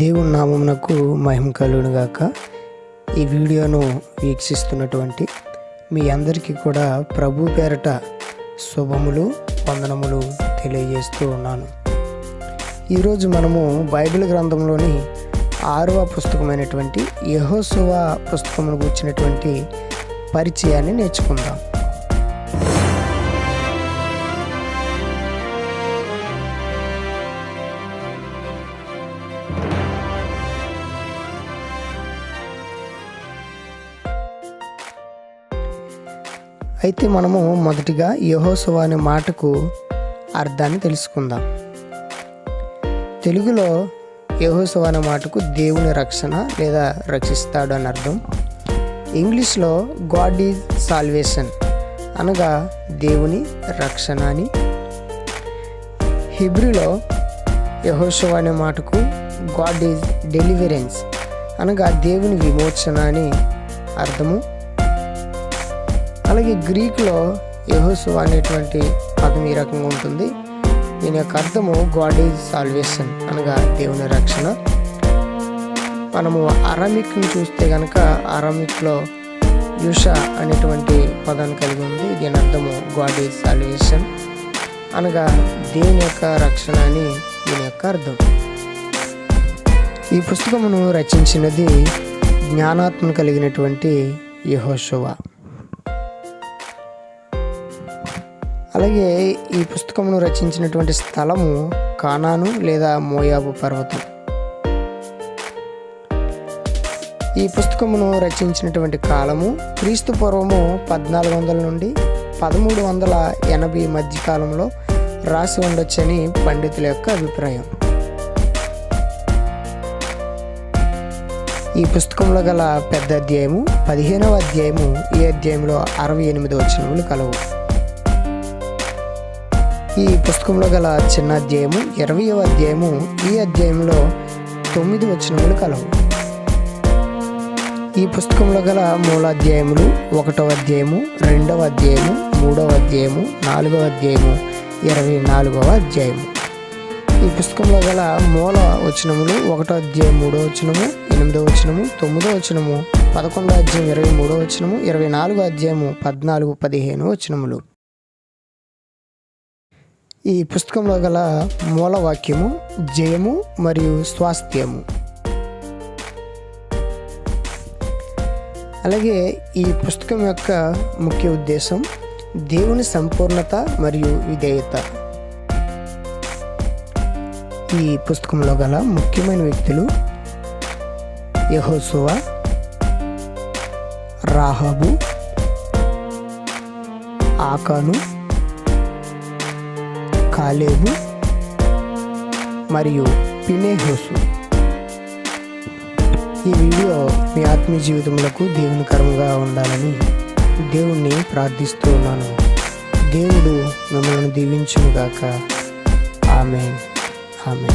దేవుని నామమునకు మహిమ కలుగును గాక. ఈ వీడియోను వీక్షిస్తున్నటువంటి మీ అందరికీ కూడా ప్రభు పేరట శుభములు వందనములు తెలియజేస్తూ ఉన్నాను. ఈరోజు మనము బైబిల్ గ్రంథంలోని ఆరవ పుస్తకమైనటువంటి యహోసువ పుస్తకమును కూర్చున్నటువంటి పరిచయాన్ని నేర్చుకుందాం. అయితే మనము మొదటిగా యహోశవ అనే మాటకు అర్థాన్ని తెలుసుకుందాం. తెలుగులో యహోసువ అనే మాటకు దేవుని రక్షణ లేదా రక్షిస్తాడు అని అర్థం. ఇంగ్లీష్లో గాడ్ ఈజ్ సాల్వేషన్ అనగా దేవుని రక్షణ అని. హిబ్రిలో యహోషువ అనే మాటకు గాడ్ ఈజ్ డెలివరెన్స్ అనగా దేవుని విమోచన అని అర్థము. అలాగే గ్రీక్లో యహోసు అనేటువంటి పదం ఈ రకంగా ఉంటుంది. దీని యొక్క అర్థము గాడ్ ఈజ్ సాల్వేషన్ అనగా దేవుని రక్షణ. మనము అరామిక్ని చూస్తే కనుక అరామిక్లో యుష అనేటువంటి పదాన్ని కలిగి ఉంది. దీని అర్థము గాడ్ ఈజ్ సాల్వేషన్ అనగా దేవుని యొక్క రక్షణ అని దీని యొక్క అర్థం. ఈ పుస్తకమును రచించినది జ్ఞానాత్మ కలిగినటువంటి యహోశువ అలాగే ఈ పుస్తకమును రచించినటువంటి స్థలము కానాను లేదా మోయాబు పర్వతం. ఈ పుస్తకమును రచించినటువంటి కాలము క్రీస్తు పూర్వము పద్నాలుగు వందల నుండి పదమూడు వందల ఎనభై మధ్య కాలంలో రాసి ఉండొచ్చని పండితుల యొక్క అభిప్రాయం. ఈ పుస్తకంలో గల పెద్ద అధ్యాయము పదిహేనవ అధ్యాయము ఈ అధ్యాయంలో అరవై ఎనిమిది వచ్చినములు కలవు. ఈ పుస్తకంలో గల చిన్న అధ్యాయము ఇరవయవ అధ్యాయము. ఈ అధ్యాయంలో తొమ్మిది వచనములు కలవు. ఈ పుస్తకంలో గల మూలాధ్యాయములు ఒకటవ అధ్యాయము రెండవ అధ్యాయము మూడవ అధ్యాయము నాలుగవ అధ్యాయము ఇరవై నాలుగవ అధ్యాయము. ఈ పుస్తకంలో గల మూల వచనములు ఒకటో అధ్యాయం మూడో వచనము ఎనిమిదో వచనము తొమ్మిదో వచనము పదకొండో అధ్యాయం ఇరవై మూడో వచనము ఇరవై నాలుగో అధ్యాయము పద్నాలుగు పదిహేను వచనములు. ఈ పుస్తకంలో గల మూలవాక్యము జయము మరియు స్వాస్థ్యము. అలాగే ఈ పుస్తకం యొక్క ముఖ్య ఉద్దేశం దేవుని సంపూర్ణత మరియు విధేయత. ఈ పుస్తకంలో గల ముఖ్యమైన వ్యక్తులు యహోసువ రాహాబు ఆకాను కాలేబు మరియు పినేహోసు ఈ వీడియో మీ ఆత్మీయ జీవితములకు దేవునికరంగా ఉండాలని దేవుణ్ణి ప్రార్థిస్తూ ఉన్నాను. దేవుడు మిమ్మల్ని దీవించుగాక ఆమె ఆమె